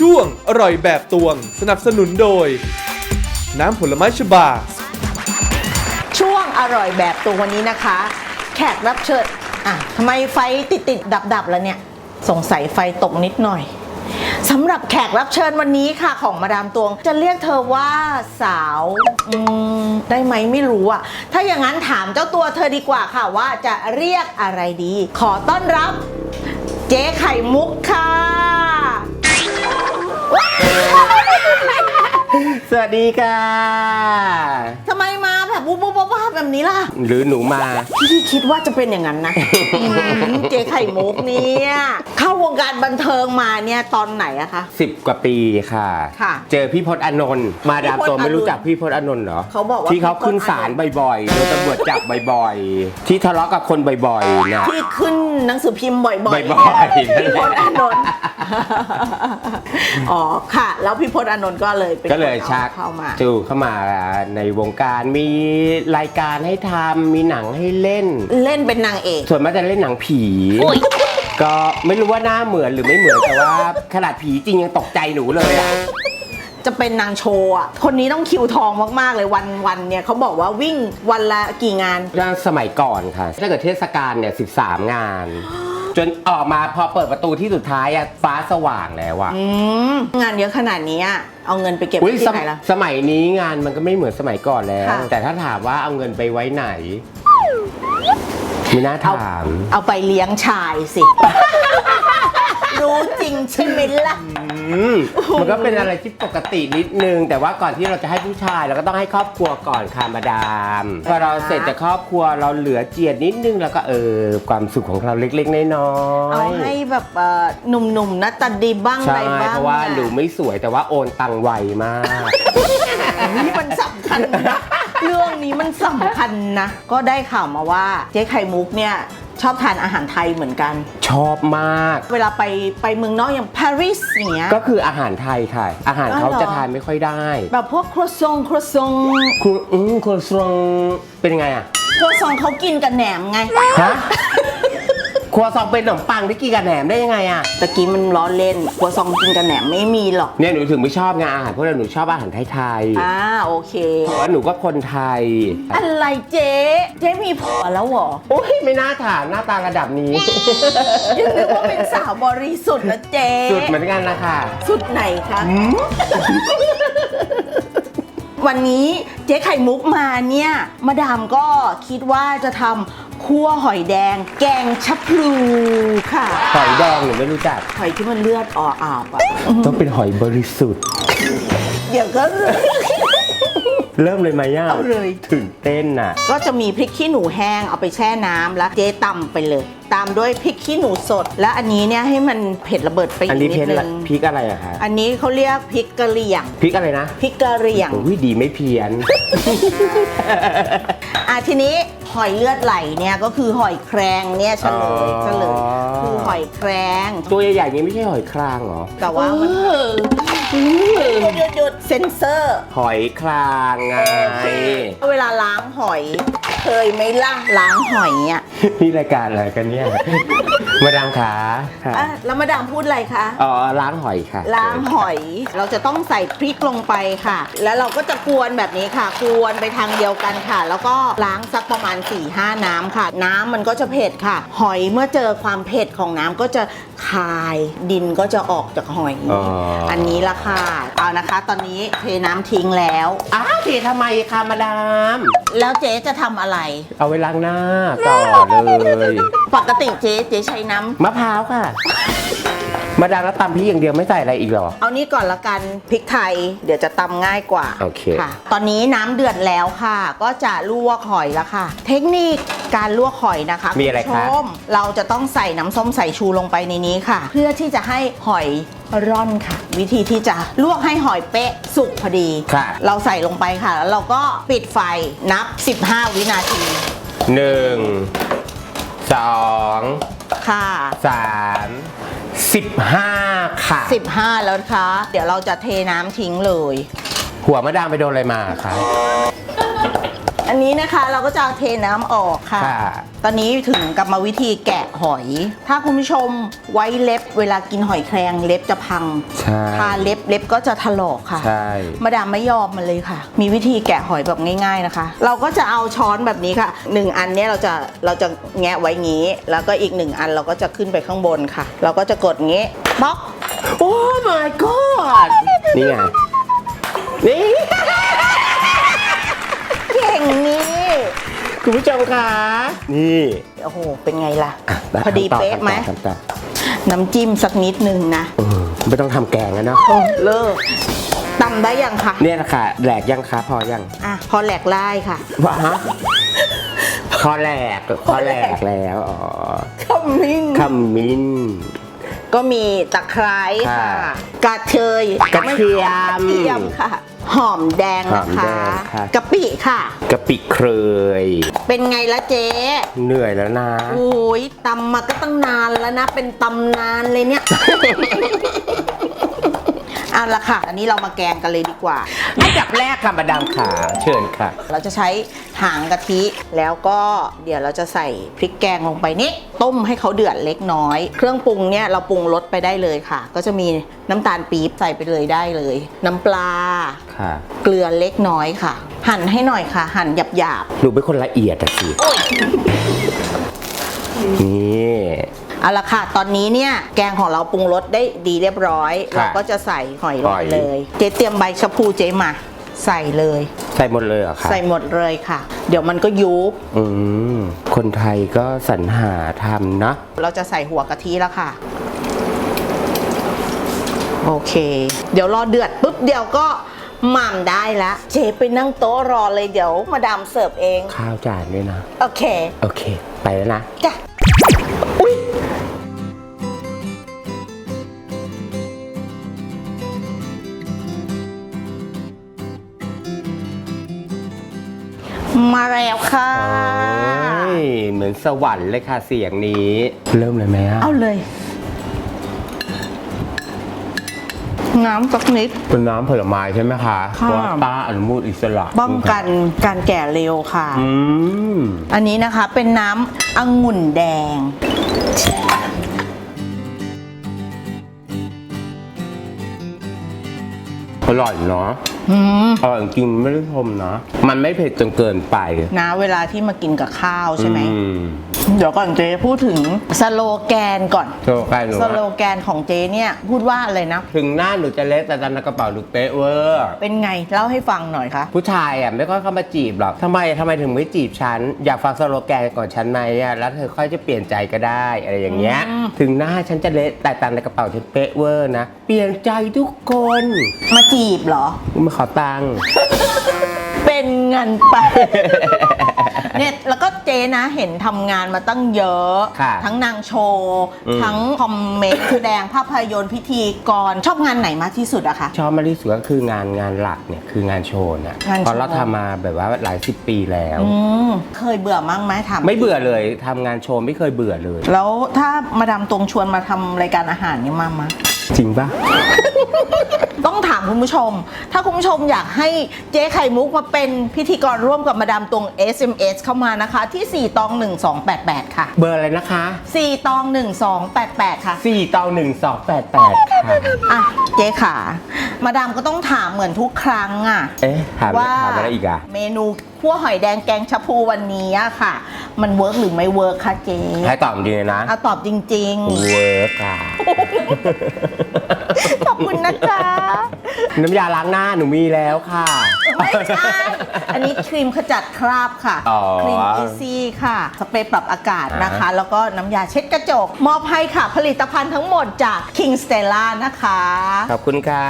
ช่วงอร่อยแบบตวง สนับสนุนโดย น้ำผลไม้ฉบา ช่วงอร่อยแบบตัววันนี้นะคะ แขกรับเชิญอะทำไมไฟติดติดดับดับๆแล้วเนี่ย สงสัยไฟตกนิดหน่อยสำหรับแขกรับเชิญวันนี้ค่ะของมาดามตวง จะเรียกเธอว่าสาวอืมได้ไหมไม่รู้อะถ้าอย่างนั้นถามเจ้าตัวเธอดีกว่าค่ะว่าจะเรียกอะไรดี ขอต้อนรับ เจ๊ไข่มุกค่ะ สวัสดีค่ะ ทำไมมาแบบวุบวุบวับวับแบบนี้ล่ะ หรือหนูมา พี่คิดว่าจะเป็นอย่างนั้นนะอืมเจ๊ไข่มุกเนี่ยเข้าวงการบันเทิงมาเนี่ยตอนไหนอะคะ 10 กว่าปีค่ะ ค่ะเจอพี่พศอานนท์มาดามพี่พศตัวไม่รู้อานนท์จักพี่พศอานนท์เหรอเขาบอกว่าที่เขาพี่พศขึ้นศาลบ่อยๆโดนตำรวจจับบ่อยๆ ที่ทะเลาะกับคนบ่อยๆนะ ที่ขึ้นหนังสือพิมพ์บ่อยๆบ่อยๆเนี่ยพี่พจน์อานนท์ อ๋อค่ะ แล้วพี่พจน์อานนท์ก็เลยเป็นก็เลยคนอาชักเข้ามา จูเข้ามาในวงการมีรายการให้ทำมีหนังให้เล่น เล่นเป็นนางเอก ส่วนมากจะเล่นหนังผีอุ๊ยก็ไม่รู้ว่าหน้าเหมือนหรือไม่เหมือนแต่ว่าขนาดผีจริงยังตกใจหนูเลยอะ จะเป็นนางโชว์อะคนนี้ต้องคิวทองมากๆเลยวันวันๆเนี่ยเขาบอกว่าวิ่งวันละกี่งานก็สมัยก่อนค่ะ ถ้าเกิดเทศกาลเนี่ย 13 งาน จนออกมาพอเปิดประตูที่สุดท้ายอะฟ้าสว่างแล้วอะอืมงานเยอะขนาดนี้อะเอาเงินไปเก็บอุ๊ยที่สไหนมล่ะ สมัยนี้งานมันก็ไม่เหมือนสมัยก่อนแล้ว ค่ะ แต่ถ้าถามว่าเอาเงินไปไว้ไหนไม่น่าเอาถาม เอาไปเลี้ยงชายสิ รู้จริงใช่ไหมล่ะ อืมมันก็เป็นอะไรที่ปกตินิดนึง แต่ว่าก่อนที่เราจะให้ผู้ชายเราก็ต้องให้ครอบครัวก่อนค่ะมาดามพอเราเสร็จจากครอบครัวเราเหลือเจียดนิดนึงแล้วก็เออความสุขของเราเล็กๆน้อยๆเอาให้แบบเอ่อหนุ่มๆหนะตาดีบ้างอะใช่ไรบ้างเพราะว่าอะหนูไม่สวยแต่ว่าโอนตังไวมาก นี่มันสำคัญนะเรื่องนี้มันสำคัญนะ ก็ได้ข่าวมาว่าเจ๊ไข่มุกเนี่ย ชอบทานอาหารไทยเหมือนกัน ชอบมาก เวลาไปไปเมืองนอกอย่างปารีสอย่างเงี้ย ก็คืออาหารไทยค่ะ อาหารเขาอ๋อเหรอจะทานไม่ค่อยได้ แบบพวกครัวซองครัวซองคุณอืมคุณซองเป็นไงอะครัวซองเขากินกับแหนมไงฮะ ครัวซองเป็นขนมปังที่กินกับแหนมได้ยังไงอะตะกี้มันล้อเล่นครัวซองกินกับแหนมไม่มีหรอกเนี่ยหนูถึงไม่ชอบงานอาหารเพราะว่าหนูชอบอาหารไทยอ่าโอเค ๆเพราะว่าหนูก็คนไทย อะไรเจ๊เจ๊มีผัวแล้วเหรอโอ้ยไม่น่าถามหน้าตาระดับนี้ ยังนึกว่าเป็นสาวบริสุทธิ์นะเจ๊สุดเหมือนกันนะคะ สุดไหนคะ วันนี้เจ๊ไข่มุกมาเนี่ยมาดามก็คิดว่าจะทำคั่วหอยแดง แกงชะพลูค่ะ หอยแดงหนูไม่รู้จัก หอยที่มันเลือดออกอาบอะต้องเป็นหอยบริสุทธิ์ เดี๋ยวก็ เริ่มเลยไหมย่าเอาเลย ถึงเต้นน่ะ ก็จะมีพริกขี้หนูแห้งเอาไปแช่น้ำแล้วเจ๊ตำไปเลย ตามด้วยพริกขี้หนูสด และอันนี้เนี่ยให้มันเผ็ดระเบิดไปอีอันกนี้นิเพดชรนึละงพริกอะไรอะคะอันนี้เขาเรียกพริกกะเหรี่ยงพริกอะไรนะพริกกะเหรี่ยงโอ้ยดีไม่เพี้ยน อะทีนี้ หอยเลือดไหลเนี่ยก็คือหอยแครงเนี่ยเฉลยอ๋อเฉลยคือหอยแครงตัวใหญ่ๆนี้ไม่ใช่หอยครางเหรอแต่ว่ามันหยุดหยุดหยุดเซนเซอร์ หอยครางไงเวลาล้างหอย เคยไหมล่ะล้างหอยอะนี่รายการอะไรกันเนี่ย มาดามขาค่ะอะแล้วมาดามพูดอะไรคะอ๋อล้างหอยค่ะล้างหอย เราจะต้องใส่พริกลงไปค่ะ แล้วเราก็จะกวนแบบนี้ค่ะ กวนไปทางเดียวกันค่ะ แล้วก็ล้างสักประมาณ4ี่ห้าน้ำค่ะ น้ำมันก็จะเผ็ดค่ะ หอยเมื่อเจอความเผ็ดของน้ำก็จะคายดินก็จะออกจากหอย อ๋ออันนี้ละค่ะเอานะคะ ตอนนี้เทน้ำทิ้งแล้ว อ้าวเททำไมคะมาดาม แล้วเจ๊จะทำอะไร เอาไว้ล้างหน้าต่อเลย ปกติเจ๊เจ๊ใช้น้ำมะพร้าวค่ะ มาดามแล้วตำพริกอย่างเดียวไม่ใส่อะไรอีกเหรอ เอานี่ก่อนละกันพริกไทย เดี๋ยวจะตำง่ายกว่าโอเค ค่ะ ตอนนี้น้ำเดือดแล้วค่ะ ก็จะลวกหอยแล้วค่ะ เทคนิคการลวกหอยนะคะมีอะไรณผู้คะชมเราจะต้องใส่น้ำส้มสายชูลงไปในนี้ค่ะ เพื่อที่จะให้หอยร่อนค่ะ วิธีที่จะลวกให้หอยเป๊ะสุกพอดี ค่ะเราใส่ลงไปค่ะ แล้วเราก็ปิดไฟนับ 15 วินาที หนึ่งสอง ค่ะสามสิบห้าค่ะ 15 แล้วนะคะ เดี๋ยวเราจะเทน้ำทิ้งเลย หัวมาดามไปโดนอะไรมาคะ อันนี้นะคะเราก็จะเอาเทน้ำออกค่ะ ค่ะตอนนี้ถึงกรรมวิธีแกะหอย ถ้าคุณผู้ชมไว้เล็บเวลากินหอยแครงเล็บจะพัง ใช่ทาเล็บเล็บก็จะถลอกค่ะ ใช่มาดามไม่ยอมมันเลยค่ะ มีวิธีแกะหอยแบบง่าย ๆนะคะ เราก็จะเอาช้อนแบบนี้ค่ะหนึ่งอันเนี้ยเราจะเราจะแงะไว้งี้ แล้วก็อีกหนึ่งอันเราก็จะขึ้นไปข้างบนค่ะ เราก็จะกดงี้บล็อกโอ้ my god นี่ไงนี่ คุณผู้ชมคะนี่โอ้โห เป็นไงล่ะะพอดีเป๊ะไหมทำต่อทำต่อน้ำจิ้มสักนิดนึงนะเออไม่ต้องทำแกงแล้วเนาะโอ้เลิกตำได้ยังคะเนี่ยนะคะแหลกยังคะพอยังอะพอแหลกไล่ค่ะว่าฮะพอแหลกพอแหลกแล้วอ๋อขมิ้นขมิ้นก็มีตะไคร้ค่ะค่ะกระเทยกระเทียมกระเทียมค่ะ หอมแดงนะหอมแดคะงค่ะ กะปิค่ะ กะปิเคย เป็นไงละเจ๊เหนื่อยแล้วนะ โอ้ยตำมาก็ตั้งนานแล้วนะ เป็นตำนานเลยเนี่ย เอาละค่ะ อันนี้เรามาแกงกันเลยดีกว่า อันดับแรกค่ะมาดามขาเชิญค่ะ เราจะใช้หางกะทิ แล้วก็เดี๋ยวเราจะใส่พริกแกงลงไปนี่ต้มให้เขาเดือดเล็กน้อย เครื่องปรุงเนี่ยเราปรุงรสไปได้เลยค่ะ ก็จะมีน้ำตาลปี๊บใส่ไปเลยได้เลย น้ำปลา ค่ะ เกลือเล็กน้อยค่ะ หั่นให้หน่อยค่ะ หั่นหยาบหนูเป็นคนละเอียดอะสินี่ๆ เอาละค่ะ ตอนนี้เนี่ยแกงของเราปรุงรสได้ดีเรียบร้อย ค่ะเราก็จะใส่หอยลงหอยไปเลย เจ๊เตรียมใบชะพูเจ๊มาใส่เลย ใส่หมดเลยเหรอคะใส่หมดเลยค่ะ เดี๋ยวมันก็ยุบอืมคนไทยก็สรรหาทำนะ เราจะใส่หัวกะทิแล้วค่ะ โอเค เดี๋ยวรอเดือดปุ๊บเดี๋ยวก็หม่ำได้แล้วเจ๊ไปนั่งโต๊ะรอเลยเดี๋ยวมาดามเสิร์ฟเอง ข้าวจานด้วยนะ โอเคโอเค ไปแล้วนะ จ้ะ มาแล้วค่ะ โอ้ยเหมือนสวรรค์เลยค่ะเสียงนี้ เริ่มเลยไหมอะเอาเลย น้ำสักนิด เป็นน้ำผลไม้ใช่ไหมคะค่ะเพราะว่าป้าอนุมูลอิสระป้องกันการแก่เร็วค่ะ อืมอันนี้นะคะเป็นน้ำองุ่นแดง อร่อยเนาะอืมอร่อยจริงไม่ได้ชมนะ มันไม่เผ็ดจนเกินไปนะเวลาที่มากินกับข้าวใช่ไหม อืม เดี๋ยวก่อนเจ๊พูดถึงสโลแกนก่อน โชว์ใกล้หนูสโลแกนของเจ๊เนี่ยพูดว่าอะไรนะ ถึงหน้าหนูจะเล็กแต่ตอนในกระเป๋าหนูเป๊ะเวอร์ เป็นไงเล่าให้ฟังหน่อยคะผู้ชายอะไม่ค่อยเข้ามาจีบหรอกทำไมทำไมถึงไม่จีบฉัน อยากฟังสโลแกนก่อนฉันไหมอะแล้วเธอค่อยจะเปลี่ยนใจก็ได้อะไรอย่างเงี้ยอืมถึงหน้าฉันจะเละแต่ตังค์ในกระเป๋าฉันเป๊ะเวอร์นะ เปลี่ยนใจทุกคนมาจีบเหรอ มาขอตังค์ เป็นเงินไป เนี่ยแล้วก็เจ๊นะเห็นทำงานมาตั้งเยอะ ค่ะทั้งนางโชว์ อืม ทั้งคอมเมนต์แสดงภาพยนตร์พิธีกร ชอบงานไหนมากที่สุดอะคะ ชอบมากที่สุดก็คืองานงานหลักเนี่ยคืองานโชว์นะงานโชว์ เพราะเราทำมาแบบว่าหลายสิบปีแล้ว อืมเคยเบื่อมั้งไหมถามไม่เบื่อเลยทำงานโชว์ไม่เคยเบื่อเลย แล้วถ้ามาดามตวงชวนมาทำรายการอาหารเนี่ยมามาจริงปะ ต้องถามคุณผู้ชม ถ้าคุณผู้ชมอยากให้เจ๊ไข่มุกมาเป็นพิธีกรร่วมกับมาดามตวง SMS เข้ามานะคะ ที่ 4 ตอง 1288 ค่ะ เบอร์อะไรนะคะ 4 ตอง 1288 ค่ะ 4ตอง1 2 8 8ค่ะอะ เจ๊ขา มาดามก็ต้องถามเหมือนทุกครั้งอะเอ๊ะถามอะไรว่าถามอะไรอีกอะเมนูคั่วหอยแดงแกงชะพูวันนี้อะค่ะ มันเวิร์กหรือไม่เวิร์กคะเจ๊ให้ตอบจริงเลยนะเอาตอบจริง เวิร์กค่ะ ๆ ขอบคุณนะคะ น้ำยาล้างหน้าหนูมีแล้วค่ะ ไม่ใช่ อันนี้ครีมขจัดคราบค่ะ อ๋อครีมอีซี่ค่ะ สเปรย์ปรับอากาศนะคะอ่าแล้วก็น้ำยาเช็ดกระจก มอบให้ค่ะ ผลิตภัณฑ์ทั้งหมดจาก King Stella นะคะ ขอบคุณค่ะ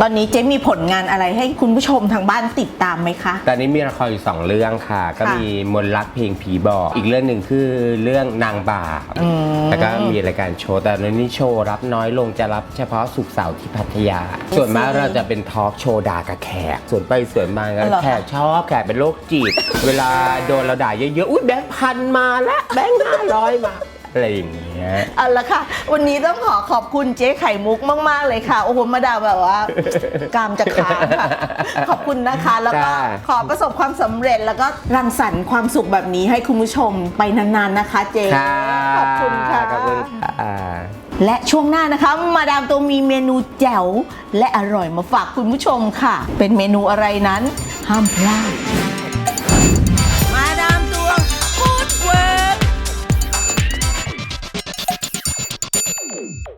ตอนนี้เจ๊มีผลงานอะไรให้คุณผู้ชมทางบ้านติดตามไหมคะ ตอนนี้มีละครอยู่สองเรื่องค่ะ ก็ค่ะมีมนต์รักเพลงผีบอกอีกเรื่องหนึ่งคือเรื่องนางบาปอืมแล้วก็มีรายการโชว์แต่ในนี้โชว์รับน้อยลงจะรับเฉพาะสุกร์เสาร์ที่พัทยา ส่วนมากเราจะเป็นทอล์กโชว์ด่ากับแขกส่วนไปส่วนมาก็เหรอคะ แขกชอบแขกเป็นโรคจิต เวลาโดนเราด่าเยอะๆอุ้ยแบงค์พันมาแล้วแบงค์ห้าร้อยมา อะไรอย่างเงี้ย เอาละค่ะ วันนี้ต้องขอขอบคุณเจ๊ไข่มุกมาก ๆ เลยค่ะ โอ้โห มาดามแบบว่ากามจะค้างค่ะ ขอบคุณนะคะ แล้วก็จ้า ขอประสบความสำเร็จแล้วก็รังสรรค์ความสุขแบบนี้ให้คุณผู้ชมไปนาน ๆ นะคะ เจ๊ค่ะขอบคุณค่ะ ขอบคุณค่ะ และช่วงหน้านะคะ มาดามตัวมีเมนูแจ๋วและอร่อยมาฝากคุณผู้ชมค่ะ เป็นเมนูอะไรนั้น ห้ามพลาด